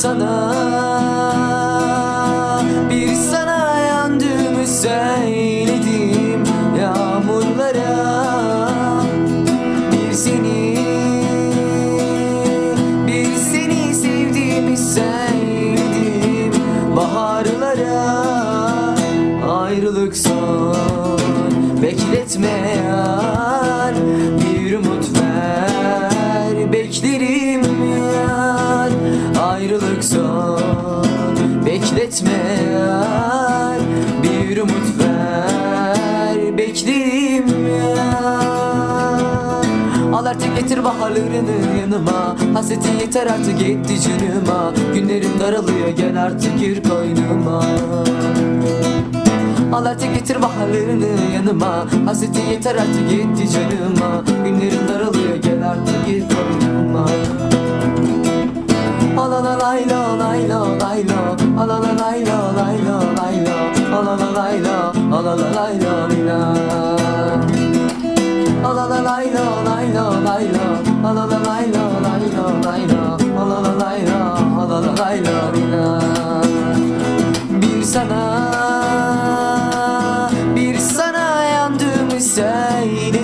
sana. Bir sana yandığımı söyledim yağmurlara. Bir seni Bir seni sevdiğimi söyledim baharlara. Ayrılık son bekletme ya. Bekletme yar. Bir umut ver Beklerim yar. Al artık getir baharlarını yanıma. Hasretin yeter artık etti canıma. Günlerim daralıyor gel artık gir koynuma Al artık getir baharlarını yanıma. Hasretin yeter artık etti canıma. Günlerim daralıyor gel artık gir koynuma la la la la la la la lay la Ala la lay la Ala la lay la lay la Ala la lay la lay la lay la Ala la lay la lay la lay la Ala la lay la Ala la lay la lay la Bir sana Bir sana yandığımı söyledim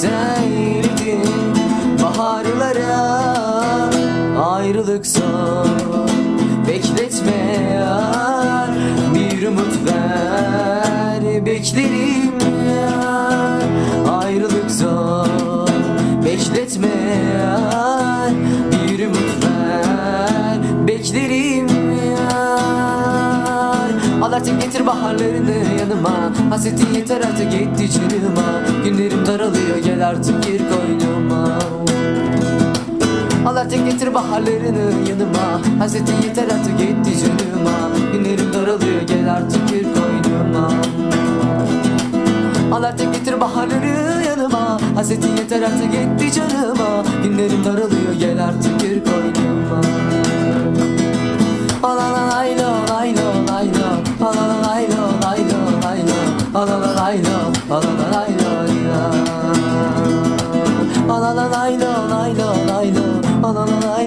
söyledim Baharlara ayrılık son Bekletme yar Bir umut ver Beklerim yar. Ayrılık zor Bekletme yar Bir umut ver Beklerim Al artık getir baharlarını yanıma Hasretin yeter artık etti canıma. Günlerim daralıyor artık gir koynuma. Al artık getir baharlarını yanıma. Hasretin yeter artık gitti canıma Günlerim daralıyor gel artık gir koynuma. Al artık getir baharları yanıma. Hasretin yeter artık gitti canıma Günlerim daralıyor gel artık gir koynuma. La la la la la la la la la Alanlar